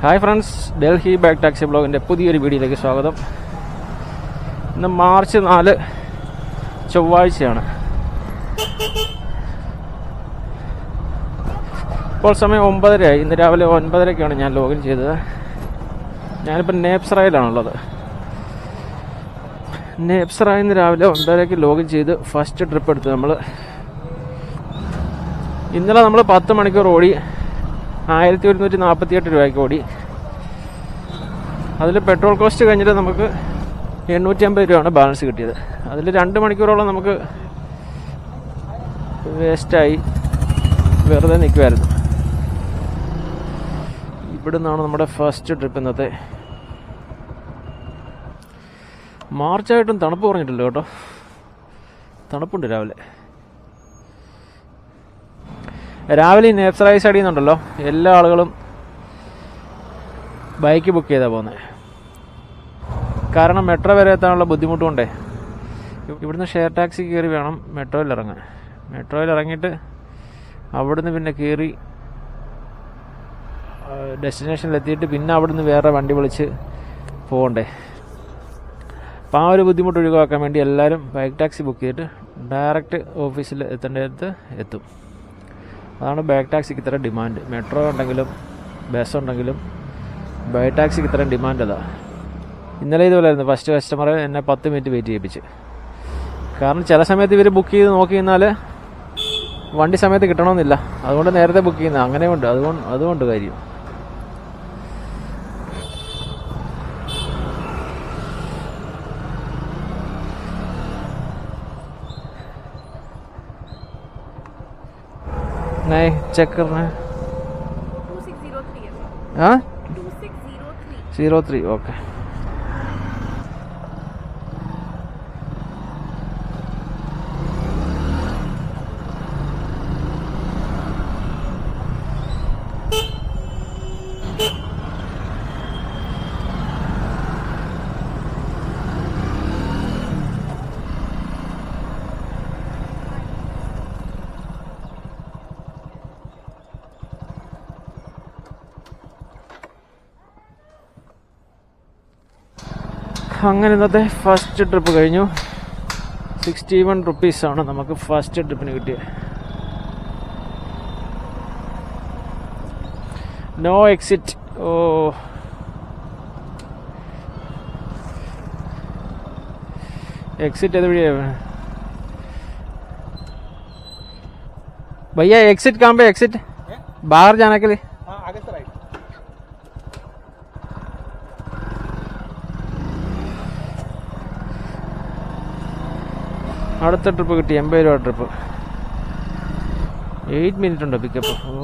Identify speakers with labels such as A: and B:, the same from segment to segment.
A: Hi friends Delhi bike taxi ബ്ലോഗിന്റെ പുതിയൊരു വീഡിയോയിലേക്ക് സ്വാഗതം. ഇന്ന് മാർച്ച് നാല് ചൊവ്വാഴ്ചയാണ്. ഇപ്പോൾ സമയം ഒമ്പതരയായി. ഇന്ന് രാവിലെ ഒൻപതരയ്ക്കാണ് ഞാൻ ലോഗിൻ ചെയ്തത്. ഞാനിപ്പോൾ നേപ്സറയിലാണുള്ളത്. നേപ്സറായി നിന്ന് രാവിലെ ഒൻപതരയ്ക്ക് ലോഗിൻ ചെയ്ത് ഫസ്റ്റ് ട്രിപ്പ് എടുത്തു നമ്മൾ ഇന്നലെ നമ്മൾ പത്ത് മണിക്കൂർ ഓടി ആയിരത്തി ഒരുന്നൂറ്റി നാൽപ്പത്തി എട്ട് രൂപയ്ക്ക് ഓടി. അതിൽ പെട്രോൾ കോസ്റ്റ് കഴിഞ്ഞിട്ട് നമുക്ക് എണ്ണൂറ്റി അമ്പത് രൂപയാണ് ബാലൻസ് കിട്ടിയത്. അതിൽ രണ്ട് മണിക്കൂറോളം നമുക്ക് വേസ്റ്റായി വെറുതെ നിൽക്കുമായിരുന്നു ഇവിടെ നിന്നാണ് നമ്മുടെ ഫസ്റ്റ് ട്രിപ്പ് ഇന്നത്തെ. മാർച്ചായിട്ടും തണുപ്പ് കുറഞ്ഞിട്ടില്ല കേട്ടോ. തണുപ്പുണ്ട് രാവിലെ. രാവിലെ നേച്ചറൈസ് അടിയുന്നുണ്ടല്ലോ എല്ലാ ആളുകളും ബൈക്ക് ബുക്ക് ചെയ്താൽ പോകുന്നത് കാരണം മെട്രോ വരെ എത്താനുള്ള ബുദ്ധിമുട്ടുകൊണ്ടേ ഇവിടുന്ന് ഷെയർ ടാക്സി കയറി വേണം മെട്രോയിൽ ഇറങ്ങാൻ. മെട്രോയിൽ ഇറങ്ങിയിട്ട് അവിടുന്ന് പിന്നെ കയറി ഡെസ്റ്റിനേഷനിലെത്തിയിട്ട് പിന്നെ അവിടുന്ന് വേറെ വണ്ടി വിളിച്ച് പോകണ്ടേ അപ്പോൾ ആ ഒരു ബുദ്ധിമുട്ട് ഒഴിവാക്കാൻ വേണ്ടി എല്ലാവരും ബൈക്ക് ടാക്സി ബുക്ക് ചെയ്തിട്ട് ഡയറക്റ്റ് ഓഫീസിൽ എത്തേണ്ടടുത്ത് എത്തും. അതാണ് ബാക്ക് ടാക്സിക്ക് ഇത്ര ഡിമാൻഡ് മെട്രോ ഉണ്ടെങ്കിലും ബസ് ഉണ്ടെങ്കിലും ബാക്ക് ടാക്സിക്ക് ഇത്രയും ഡിമാൻഡ് അതാ. ഇന്നലെ ഇതുപോലായിരുന്നു. ഫസ്റ്റ് കസ്റ്റമർ എന്നെ പത്ത് മിനിറ്റ് വെയിറ്റ് ചെയ്യിപ്പിച്ച്. കാരണം ചില സമയത്ത് ഇവർ ബുക്ക് ചെയ്ത് നോക്കി വണ്ടി സമയത്ത് കിട്ടണമെന്നില്ല. അതുകൊണ്ട് നേരത്തെ ബുക്ക് ചെയ്യുന്ന അങ്ങനെയുണ്ട്. അതുകൊണ്ട് അതുകൊണ്ട് കാര്യം. नहीं चेक कर
B: रहे हैं
A: हाँ? ज़ीरो थ्री ओके അങ്ങനെ ഇന്നത്തെ ഫസ്റ്റ് ട്രിപ്പ് കഴിഞ്ഞു സിക്സ്റ്റി വൺ റുപ്പീസാണ് നമുക്ക് ഫസ്റ്റ് ട്രിപ്പിന് കിട്ടിയത് നോ എക്സിറ്റ് ഓ एग्जिट है बढ़िया भैया एग्जिट कहाँ पे एग्जिट बाहर जाने के लिए അടുത്ത ട്രിപ്പ് കിട്ടി എൺപത് രൂപ ട്രിപ്പ് എയ്റ്റ് മിനിറ്റ് ഉണ്ടോ പിക്കപ്പ് ഓ.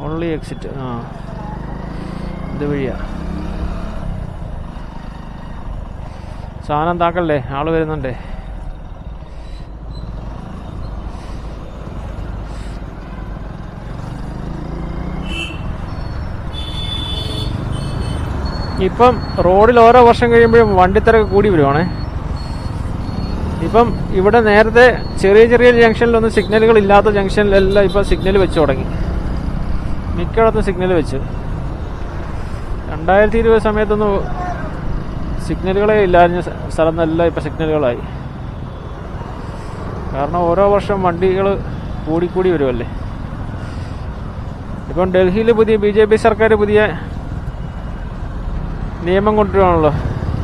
A: ഓൺലി എക്സിറ്റ് ആ. ഇത് വഴിയാ. സാധനം താക്കല്ലേ ആൾ വരുന്നുണ്ടേ. ഇപ്പം റോഡിൽ ഓരോ വർഷം കഴിയുമ്പോഴും വണ്ടിത്തിരക്ക് കൂടി വരുവാണേ. ഇപ്പം ഇവിടെ നേരത്തെ ചെറിയ ചെറിയ ജംഗ്ഷനിലൊന്നും സിഗ്നലുകൾ ഇല്ലാത്ത ജംഗ്ഷനിലെല്ലാം ഇപ്പം സിഗ്നൽ വെച്ച് തുടങ്ങി. മിക്കയിടത്തും സിഗ്നൽ വെച്ച്. രണ്ടായിരത്തി ഇരുപത് സമയത്തൊന്നും സിഗ്നലുകളെ ഇല്ലാഞ്ഞ നല്ല ഇപ്പം സിഗ്നലുകളായി. കാരണം ഓരോ വർഷം വണ്ടികൾ കൂടിക്കൂടി വരുമല്ലേ ഇപ്പം ഡൽഹിയിൽ പുതിയ ബി സർക്കാർ പുതിയ നിയമം കൊണ്ടുവരാണല്ലോ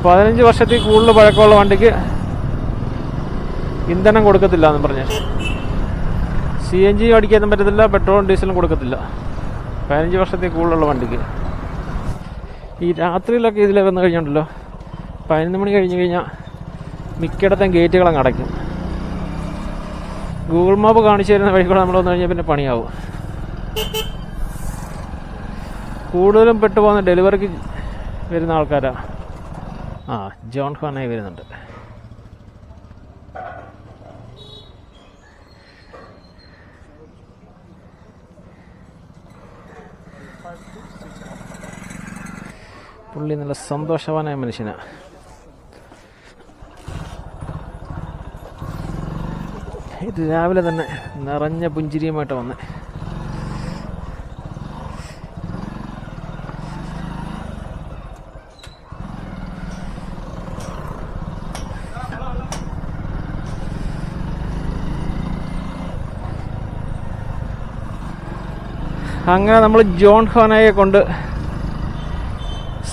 A: പതിനഞ്ച് വർഷത്തിൽ കൂടുതൽ പഴക്കമുള്ള വണ്ടിക്ക് ഇന്ധനം കൊടുക്കത്തില്ല എന്ന് പറഞ്ഞ്. സി എൻ ജി അടിക്കാനും പറ്റത്തില്ല പെട്രോളും ഡീസലും കൊടുക്കത്തില്ല. പതിനഞ്ച് വർഷത്തിൽ കൂടുതലുള്ള വണ്ടിക്ക്. ഈ രാത്രിയിലൊക്കെ ഇതിൽ വന്നു കഴിഞ്ഞുണ്ടല്ലോ. പതിനൊന്ന് മണി കഴിഞ്ഞ് കഴിഞ്ഞാൽ മിക്കയിടത്തും ഗേറ്റുകളങ്ങ് അടയ്ക്കും. ഗൂഗിൾ മാപ്പ് കാണിച്ചു തരുന്ന വഴി നമ്മൾ വന്നു കഴിഞ്ഞാൽ പിന്നെ പണിയാവും. കൂടുതലും പെട്ടുപോകുന്ന ഡെലിവറിക്ക് വരുന്ന ആൾക്കാരാ. ആ ജോൺ ഖാനായി വരുന്നുണ്ട്. പുള്ളി നല്ല സന്തോഷവാനായ മനുഷ്യനാണ് ഇത് രാവിലെ തന്നെ നിറഞ്ഞ പുഞ്ചിരിയുമായിട്ട് വന്നേ. അങ്ങനെ നമ്മൾ ജോൺ ഹോനയെ കൊണ്ട്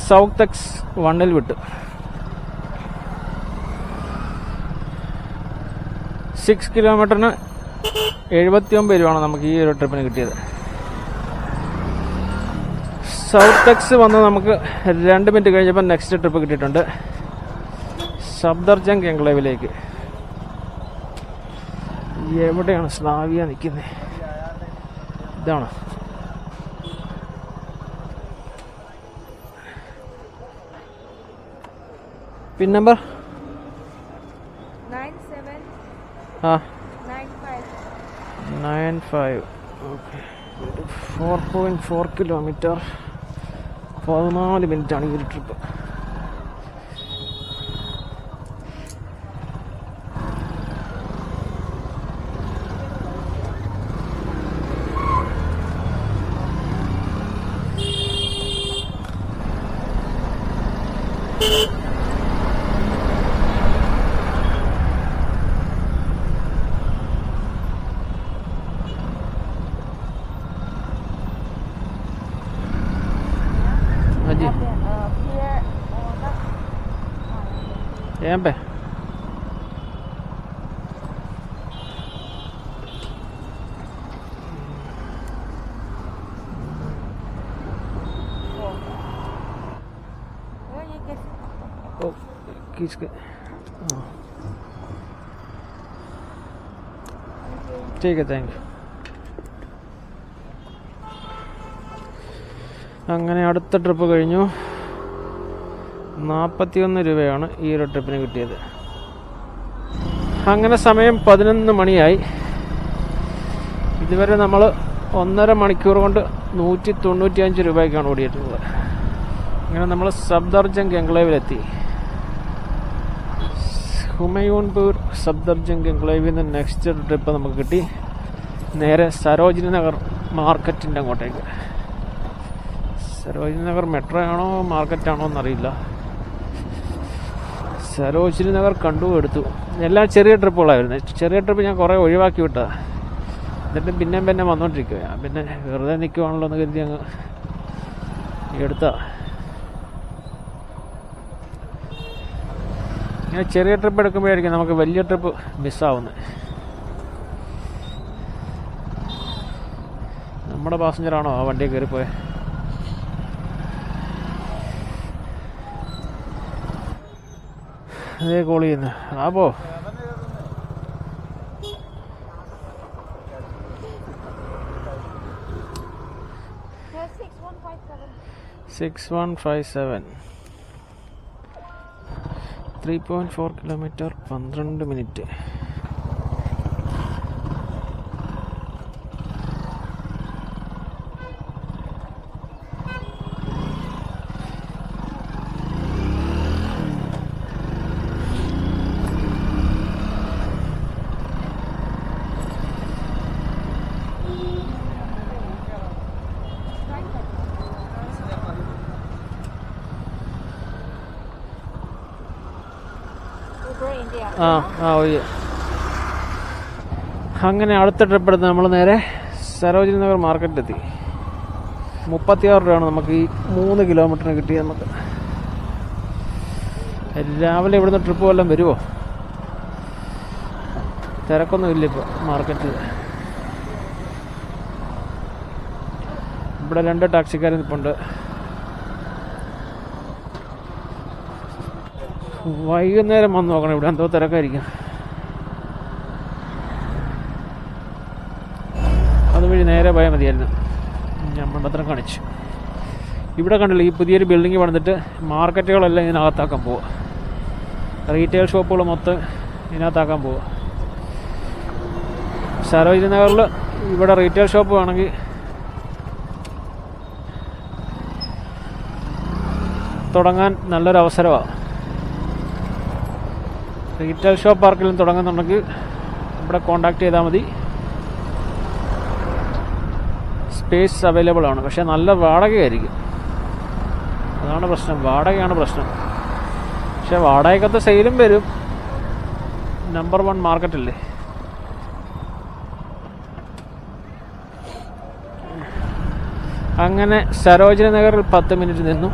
A: സൗത്ത് എക്സ് വണ്ണിൽ വിട്ടു. സിക്സ് കിലോമീറ്ററിന് എഴുപത്തി ഒമ്പത് രൂപയാണ് നമുക്ക് ഈ ഒരു ട്രിപ്പിന് കിട്ടിയത്. സൗത്ത് എക്സ് വന്ന് നമുക്ക് രണ്ട് മിനിറ്റ് കഴിഞ്ഞപ്പോൾ നെക്സ്റ്റ് ട്രിപ്പ് കിട്ടിയിട്ടുണ്ട്. സബ്ദർജംഗ് എൻക്ലേവിലേക്ക്. എവിടെയാണ് സ്ലാവിയ നിൽക്കുന്നത് ഇതാണ്. പിൻ നമ്പർ ആ.
B: Nine five
A: okay four point four kilometre പതിനാല് മിനിറ്റാണ് ഈ ഒരു ട്രിപ്പ് हाजी ओ किसके हाँ। ठीक है താങ്ക് യു അങ്ങനെ അടുത്ത ട്രിപ്പ് കഴിഞ്ഞു നാൽപ്പത്തിയൊന്ന് രൂപയാണ് ഈ ഒരു ട്രിപ്പിന് കിട്ടിയത് അങ്ങനെ സമയം പതിനൊന്ന് മണിയായി ഇതുവരെ നമ്മൾ ഒന്നര മണിക്കൂർ കൊണ്ട് നൂറ്റി തൊണ്ണൂറ്റി അഞ്ച് രൂപയ്ക്കാണ് ഓടിയിട്ടുള്ളത് അങ്ങനെ നമ്മൾ സബ്ദർജംഗ് എൻക്ലേവിലെത്തി ഹുമയൂൺപൂർ സബ്ദർജംഗ് എൻക്ലേവിൽ നിന്ന് നെക്സ്റ്റ് ട്രിപ്പ് നമുക്ക് കിട്ടി. നേരെ സരോജിനി നഗർ മാർക്കറ്റിന്റെ അങ്ങോട്ടേക്ക് സരോജിനി നഗർ മെട്രോ ആണോ മാർക്കറ്റാണോ എന്നറിയില്ല. സരോജിനി നഗർ കണ്ടു എടുത്തു. എല്ലാം ചെറിയ ട്രിപ്പുകളായിരുന്നു ചെറിയ ട്രിപ്പ് ഞാൻ കുറേ ഒഴിവാക്കി വിട്ടതാണ് എന്നിട്ട് പിന്നെയും പിന്നെ വന്നുകൊണ്ടിരിക്കുക പിന്നെ വെറുതെ നിൽക്കുവാണല്ലോ എന്ന് കരുതി അങ്ങ് എടുത്താ ഇങ്ങനെ ചെറിയ ട്രിപ്പ് എടുക്കുമ്പോഴായിരിക്കും നമുക്ക് വലിയ ട്രിപ്പ് മിസ്സാവുന്നത് നമ്മുടെ പാസഞ്ചറാണോ ആ വണ്ടി കയറിപ്പോയത് അതേ കോൾ ചെയ്യുന്നു. ആപ്പോ.
B: Six one five seven
A: three point four kilometre പന്ത്രണ്ട് മിനിറ്റ് ആ ആ ഒയ്യ അങ്ങനെ അടുത്ത ട്രിപ്പ് എടുത്ത് നമ്മൾ നേരെ സരോജിനി നഗർ മാർക്കറ്റിലെത്തി മുപ്പത്തിയാറ് രൂപയാണ് നമുക്ക് ഈ മൂന്ന് കിലോമീറ്ററിന് കിട്ടിയത് നമുക്ക്. രാവിലെ ഇവിടുന്ന് ട്രിപ്പ് വല്ലതും വരുമോ തിരക്കൊന്നുമില്ല ഇപ്പോൾ മാർക്കറ്റിൽ ഇവിടെ രണ്ട് ടാക്സിക്കാർ നിൽപ്പുണ്ട് വൈകുന്നേരം വന്ന് നോക്കണം. ഇവിടെ എന്തോ തിരക്കായിരിക്കും. അതുവഴി നേരെ പോയാൽ മതിയായിരുന്നു. ഞാൻ മണ്ടത്തരം കാണിച്ചു. ഇവിടെ കണ്ടില്ല ഈ പുതിയൊരു ബിൽഡിംഗ് പണിതിട്ട് മാർക്കറ്റുകളെല്ലാം ഇതിനകത്താക്കാൻ പോവുക റീറ്റെയിൽ ഷോപ്പുകൾ മൊത്തം ഇതിനകത്താക്കാൻ പോവുക സരോജിനി നഗറിൽ ഇവിടെ റീറ്റെയിൽ ഷോപ്പ് വേണമെങ്കിൽ തുടങ്ങാൻ നല്ലൊരു അവസരമാണ് റീറ്റെയിൽ ഷോപ്പ് ആർക്കെങ്കിലും തുടങ്ങുന്നുണ്ടെങ്കിൽ ഇവിടെ കോണ്ടാക്ട് ചെയ്താൽ മതി. സ്പേസ് അവൈലബിൾ ആണ്. പക്ഷേ നല്ല വാടകയായിരിക്കും. അതാണ് പ്രശ്നം. വാടകയാണ് പ്രശ്നം. പക്ഷേ വാടകയ്ക്കത്തെ സെയിലും വരും. നമ്പർ വൺ മാർക്കറ്റല്ലേ അങ്ങനെ സരോജിനി നഗറിൽ പത്ത് മിനിറ്റ് നിന്നു.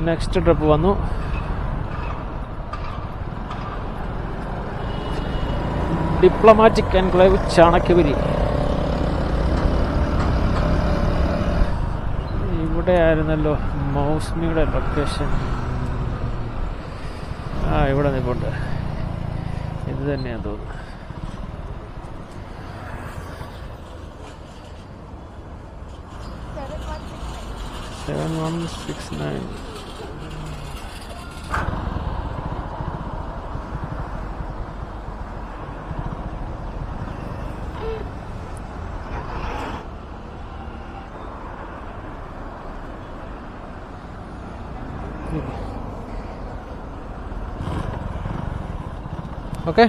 A: നെക്സ്റ്റ് ട്രിപ്പ് വന്നു. Diplomatic enclave Chanakyapuri. ഇവിടെ ആയിരുന്നല്ലോ മൗസ്മിയുടെ ലൊക്കേഷൻ ആ ഇവിടെ നിൽപ്പുണ്ട് ഇത് തന്നെയാണ് തോന്നുന്നു
B: Seven one six nine.
A: Seven one six nine okay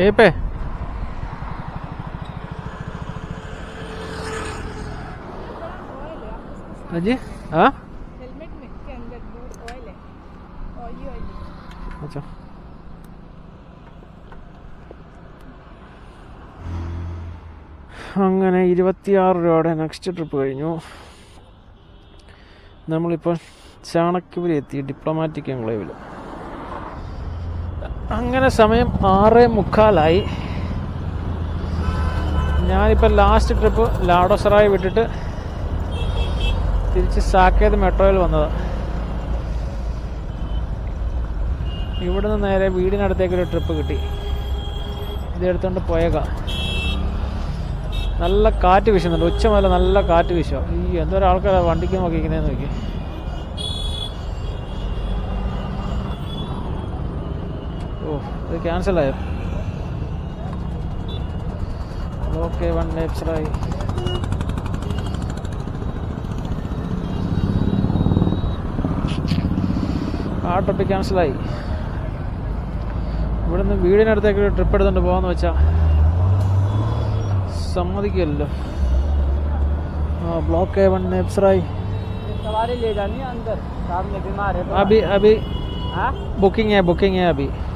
A: ए पे हाँ जी हाँ
B: हेलमेट में के अंदर बहुत ऑयल है ऑयली ऑयली
A: अच्छा അങ്ങനെ ഇരുപത്തിയാറ് രൂപയുടെ നെക്സ്റ്റ് ട്രിപ്പ് കഴിഞ്ഞു നമ്മളിപ്പോൾ ചാണക്യപുരി എത്തി ഡിപ്ലോമാറ്റിക് എൻക്ലേവിൽ അങ്ങനെ സമയം ആറ് മുക്കാലായി. ഞാനിപ്പോൾ ലാസ്റ്റ് ട്രിപ്പ് ലാഡോസറായി വിട്ടിട്ട് തിരിച്ച് സാക്കേത് മെട്രോയിൽ വന്നതാണ് ഇവിടുന്ന് നേരെ വീടിനടുത്തേക്കൊരു ട്രിപ്പ് കിട്ടി. ഇതെടുത്തുകൊണ്ട് പോയേക്കാം. നല്ല കാറ്റ് വീശുന്നുണ്ട്. ഉച്ച മുതൽ നല്ല കാറ്റ് വീശുക ഈ എന്തോരം ആൾക്കാരാണ് വണ്ടിക്ക് നോക്കിക്കുന്നതെന്ന് നോക്കി ഓ ഇത് ക്യാൻസലായോ ഓക്കെ വൺ നെപ്സറായി ആ ട്രിപ്പ് ക്യാൻസലായി ഇവിടുന്ന് വീടിനടുത്തേക്ക് ഒരു ട്രിപ്പ് എടുത്തുകൊണ്ട് പോകാന്ന് വെച്ചാ സമ്മതിക്കില്ലല്ലോ ആ ബ്ലോക്ക് വൺ നെപ്സറായി
C: सवारी ले जानी है अंदर सामने बीमार है तो
A: अभी अभी
C: हाँ
A: बुकिंग है बुकिंग है अभी
C: रुकेंगे
A: हाँ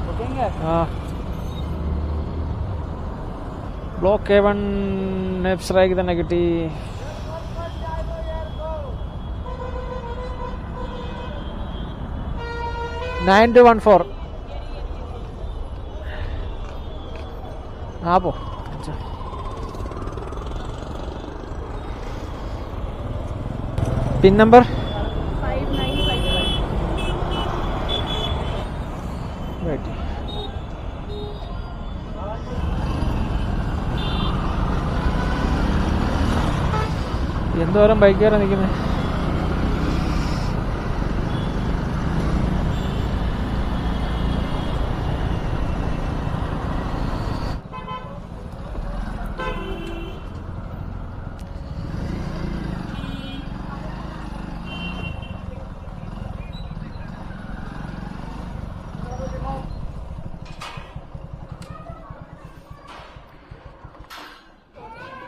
A: ബ്ലോക്ക് എ വൺ നെഫ് സ്ട്രൈക്ക് തന്നെ കിട്ടി. നയൻ ടു വൺ ഫോർ
B: ആപ്പോ pin number Ada
A: orang biker nih gimana?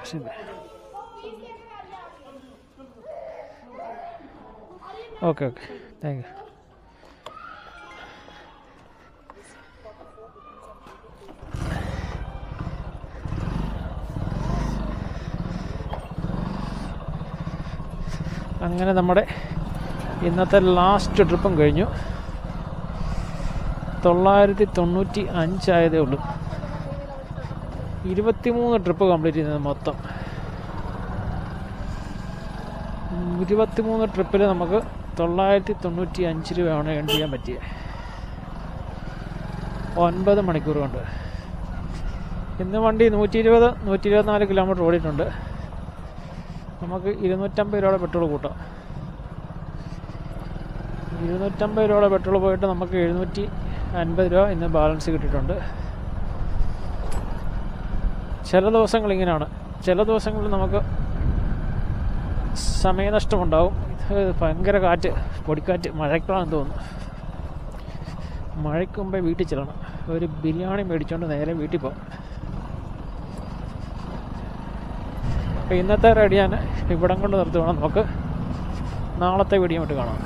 A: Спасибо. Okay okay. Thank you. അങ്ങനെ നമ്മുടെ ഇന്നത്തെ ലാസ്റ്റ് ട്രിപ്പും കഴിഞ്ഞു. തൊള്ളായിരത്തി തൊണ്ണൂറ്റി അഞ്ചായതേ ഉള്ളൂ. ഇരുപത്തിമൂന്ന് ട്രിപ്പ് കംപ്ലീറ്റ് ചെയ്യുന്നത് മൊത്തം. ഇരുപത്തിമൂന്ന് ട്രിപ്പിൽ നമുക്ക് തൊള്ളായിരത്തി തൊണ്ണൂറ്റി അഞ്ച് രൂപയാണ് ഏൺ ചെയ്യാൻ പറ്റിയത്. ഒൻപത് മണിക്കൂർ കൊണ്ട് ഇന്ന് വണ്ടി നൂറ്റി ഇരുപത് നൂറ്റി ഇരുപത്തിനാല് കിലോമീറ്റർ ഓടിയിട്ടുണ്ട്. നമുക്ക് ഇരുന്നൂറ്റമ്പത് രൂപയുടെ പെട്രോൾ കൂട്ടാം. ഇരുന്നൂറ്റമ്പത് രൂപയുടെ പെട്രോൾ പോയിട്ട് നമുക്ക് എഴുന്നൂറ്റി അൻപത് രൂപ ഇന്ന് ബാലൻസ് കിട്ടിയിട്ടുണ്ട്. ചില ദിവസങ്ങൾ ഇങ്ങനെയാണ് ചില ദിവസങ്ങളിൽ നമുക്ക് സമയനഷ്ടമുണ്ടാവും. ഭയങ്കര കാറ്റ് പൊടിക്കാറ്റ് മഴക്കാണെന്ന് തോന്നുന്നു. മഴയ്ക്ക് മുമ്പേ വീട്ടിൽ ചെല്ലണം. ഒരു ബിരിയാണി മേടിച്ചുകൊണ്ട് നേരെ വീട്ടിൽ പോകും. അപ്പോൾ ഇന്നത്തെ റെഡി ഞാൻ ഇവിടം കൊണ്ട് നിർത്തി വേണം നമുക്ക് നാളത്തെ വീഡിയോ ഇട്ട് കാണാം.